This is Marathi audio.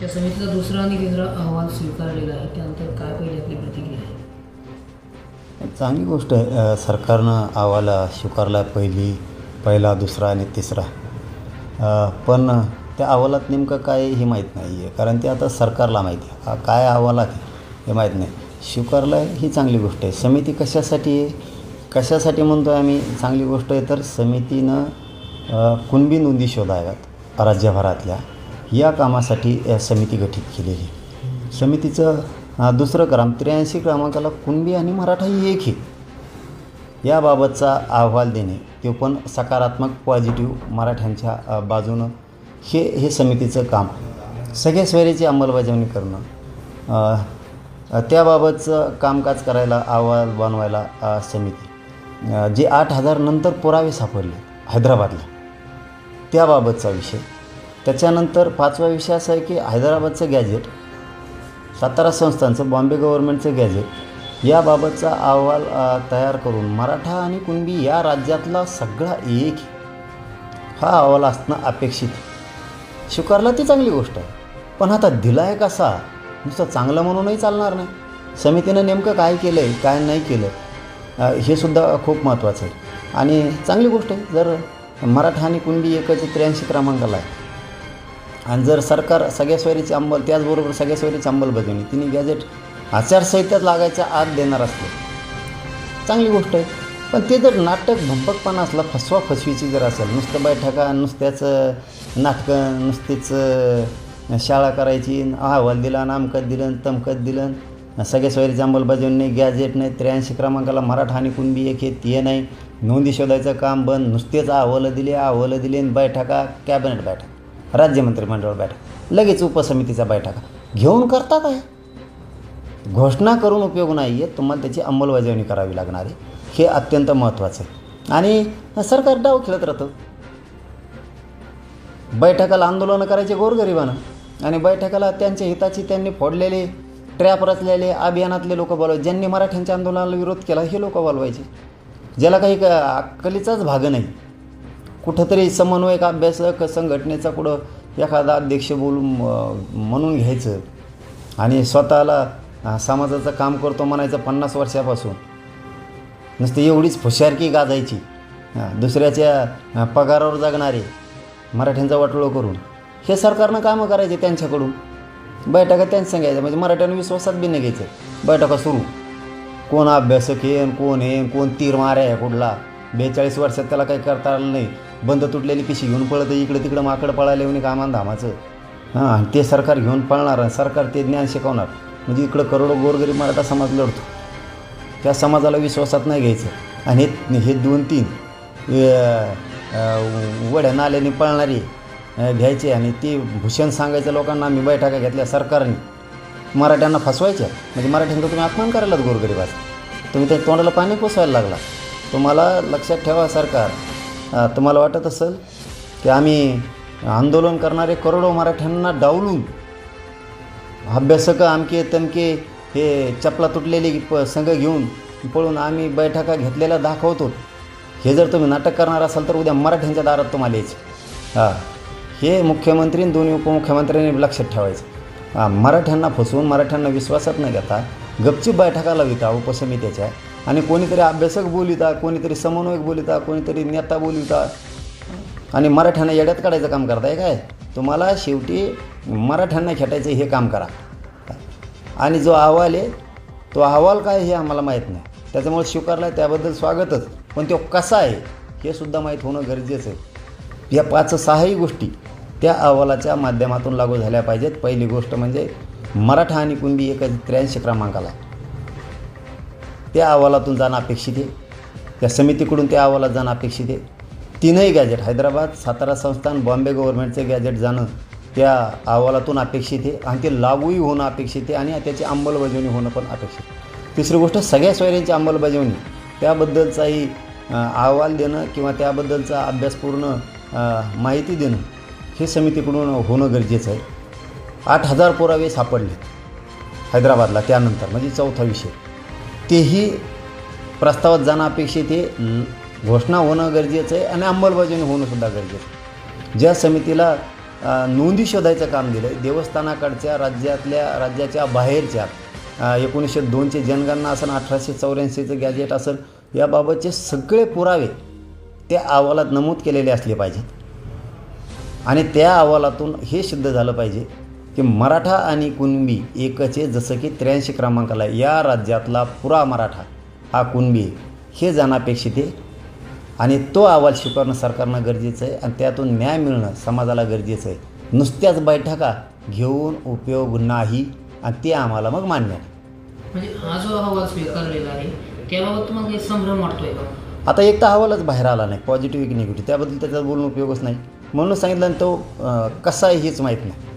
त्या समितीचा दुसरा आणि तिसरा अहवाल स्वीकारलेला आहे. त्यानंतर काय पहिली आपली प्रतिक्रिया आहे? चांगली गोष्ट आहे. सरकारनं अहवाल स्वीकारला पहिली पहिला दुसरा आणि तिसरा. पण त्या अहवालात नेमकं काय हे माहीत नाही आहे. कारण ते आता सरकारला माहिती आहे. काय अहवाल आहे हे माहीत नाही. स्वीकारलं ही चांगली गोष्ट आहे. समिती कशासाठी आहे कशासाठी म्हणतो आहे आम्ही चांगली गोष्ट आहे? तर समितीनं कुणबी नोंदी शोधाव्यात. राज्यभरातल्या. या कामासाठी समिती गठीत केलेली समितीचं दुसरं क्रम त्र्याऐंशी क्रमांकाला कुणबी आणि मराठा ही एक ही याबाबतचा अहवाल देणे ते पण सकारात्मक पॉझिटिव्ह मराठ्यांच्या बाजूनं. हे हे समितीचं काम. सगळ्या स्वैरेची अंमलबजावणी करणं. त्याबाबतचं कामकाज करायला अहवाल बनवायला समिती. जे आठ हजार नंतर पुरावे सापडले हैदराबादला. त्याबाबतचा विषय. त्याच्यानंतर पाचवा विषय असा आहे की हैदराबादचं गॅजेट सातारा संस्थांचं बॉम्बे गव्हर्नमेंटचं गॅजेट याबाबतचा अहवाल तयार करून मराठा आणि कुणबी या राज्यातला सगळा एक हा अहवाल असणं अपेक्षित स्वीकारला ती चांगली गोष्ट आहे. पण आता दिला आहे कसा? नुसतं चांगलं म्हणूनही चालणार नाही. समितीनं नेमकं काय केलं आहे काय नाही केलं हे सुद्धा खूप महत्त्वाचं आहे. आणि चांगली गोष्ट आहे जर मराठा आणि कुणबी एकच त्र्याऐंशी क्रमांकाला आहे आणि जर सरकार सगळ्या सोयरीची अंमल त्याचबरोबर सगळ्या सोयरीची अंमलबजावणी तिने गॅजेट आचारसंहितेत लागायच्या आत देणार असले. चांगली गोष्ट आहे. पण ते जर नाटक भंपकपणा असला फसवा फसवीची जर असेल नुसतं बैठका नुसत्याचं नाटकं नुसतीच शाळा करायची अहवाल दिला नामकत दिलं तमकत दिलं सगळ्या सोयरीची अंमलबजावणी नाही गॅजेट नाही त्र्याऐंशी क्रमांकाला मराठा आणि कुणबी एक हे ते नाही. नोंदी शोधायचं काम बंद नुसतेच अहवालं दिले अहवालं दिले आणि बैठका कॅबिनेट बैठका. राज्य मंत्रिमंडळ बैठक. लगेच उपसमितीचा बैठका. घेऊन करता काय? घोषणा करून उपयोग नाही आहे तुम्हाला त्याची अंमलबजावणी करावी लागणार आहे. हे अत्यंत महत्त्वाचं आहे. आणि सरकार डाव खेळत राहतं. बैठकाला आंदोलनं करायचे गोरगरिबानं आणि बैठकाला त्यांच्या हिताची त्यांनी फोडलेले ट्रॅप रचलेले अभियानातले लोक बोलवायचे. ज्यांनी मराठ्यांच्या आंदोलनाला विरोध केला हे लोक बोलवायचे. ज्याला काही क- अक्कलीचाच भाग नाही. कुठंतरी समन्वयक अभ्यासक संघटनेचा कुठं एखादा अध्यक्ष बोलून म्हणून घ्यायचं. आणि स्वतःला समाजाचं काम करतो म्हणायचं पन्नास वर्षापासून. नुसती एवढीच हुशारकी गाजायची. दुसऱ्याच्या पगारावर जगणारे मराठ्यांचा वाटलो करून. हे सरकारनं कामं करायचे त्यांच्याकडून. बैठका त्यांनी सांगायचं म्हणजे मराठ्यांना विश्वासात बी नाही घ्यायचं. बैठका सुरू. कोण अभ्यासक येन कोण येन कोण तीर मारे आहे कुठला? बेचाळीस वर्षात त्याला काही करता आलं नाही. बंद तुटलेली पिशी घेऊन पळतं इकडे तिकडं माकड पळायला येऊन कामान धामाचं. हां आणि ते सरकार घेऊन पळणार सरकार ते ज्ञान शिकवणार. म्हणजे इकडं करोडो गोरगरीब मराठा समाज लढतो. त्या समाजाला विश्वासात नाही घ्यायचं. आणि हे हे दोन तीन वड्या नाल्याने पळणारी घ्यायचे आणि ते भूषण सांगायचं लोकांना आम्ही बैठका घेतल्या सरकारने. मराठ्यांना फसवायच्या. म्हणजे मराठ्यांचा तुम्ही अपमान करायलात गोरगरीबाचा. तुम्ही त्या तोंडाला पाणी पोसवायला लागला. तुम्हाला लक्षात ठेवा सरकार. तुम्हाला वाटत असेल की आम्ही आंदोलन करणारे करोडो मराठ्यांना डावलून अभ्यासक आमके तमके हे चपला तुटलेली प संघ घेऊन पळून आम्ही बैठका घेतलेल्या दाखवतो. हे जर तुम्ही नाटक करणार असाल तर उद्या मराठ्यांच्या दारात तुम्हाला यायचं. हां हे मुख्यमंत्री दोन्ही उपमुख्यमंत्र्यांनी लक्षात ठेवायचं. मराठ्यांना फसवून मराठ्यांना विश्वासात न घेता गपची बैठकाला विका उपसमितीच्या. आणि कोणीतरी अभ्यासक बोलिता कोणीतरी समन्वयक बोलिता कोणीतरी नेता बोलिता. आणि मराठ्यांना येड्यात काढायचं काम करताय काय? तुम्हाला शेवटी मराठ्यांना खेटायचं हे काम करा. आणि जो अहवाल आहे तो अहवाल काय हे आम्हाला माहीत नाही. त्याच्यामुळे स्वीकारला त्याबद्दल स्वागतच. पण तो कसा आहे हे सुद्धा माहीत होणं गरजेचं आहे. या पाच सहाही गोष्टी त्या अहवालाच्या माध्यमातून लागू झाल्या पाहिजेत. पहिली गोष्ट म्हणजे मराठा आणि कुणबी एक त्र्याऐंशी क्रमांकाला. आहे. त्या अहवालातून जाणं अपेक्षित आहे. त्या समितीकडून त्या अहवालात जाणं अपेक्षित आहे. तीनही गॅजेट हैदराबाद सातारा संस्थान बॉम्बे गव्हर्नमेंटचे गॅजेट जाणं त्या अहवालातून अपेक्षित आहे. आणि ते लागूही होणं अपेक्षित आहे आणि त्याची अंमलबजावणी होणं पण अपेक्षित आहे. तिसरी गोष्ट सगळ्या सोयऱ्यांची अंमलबजावणी त्याबद्दलचाही अहवाल देणं किंवा त्याबद्दलचा अभ्यासपूर्ण माहिती देणं हे समितीकडून होणं गरजेचं आहे. आठ हजार पुरावे सापडले हैदराबादला त्यानंतर म्हणजे चौथा विषय. तेही प्रस्तावात जाणं अपेक्षित आहे. घोषणा होणं गरजेचं आहे आणि अंमलबजावणी होणं सुद्धा गरजेचं आहे. ज्या समितीला नोंदी शोधायचं काम दिलं आहे देवस्थानाकडच्या राज्यातल्या राज्याच्या बाहेरच्या एकोणीसशे दोनचे जनगणना असेल अठराशे चौऱ्याऐंशीचं गॅजेट असेल याबाबतचे सगळे पुरावे त्या अहवालात नमूद केलेले असले पाहिजेत. आणि त्या अहवालातून हे सिद्ध झालं पाहिजे की मराठा आणि कुणबी एकच आहे. जसं की त्र्याऐंशी क्रमांकाला. या राज्यातला पुरा मराठा हा कुणबी आहे. हे जाणं आहे. आणि तो अहवाल स्वीकारणं सरकारनं गरजेचं आहे. आणि त्यातून न्याय मिळणं समाजाला गरजेचं आहे. नुसत्याच बैठका घेऊन उपयोग नाही. आणि ते आम्हाला मग मान्य आहे. म्हणजे हा जो अहवाल स्वीकारलेला आहे त्याबाबत तुम्हाला काही संभ्रम वाटतोय का? आता एक तर अहवालच बाहेर आला नाही. पॉझिटिव्ह की निगेटिव्ह त्याबद्दल त्याचा बोलून उपयोगच नाही. म्हणून सांगितलं आणि तो कसा आहे हेच माहीत नाही.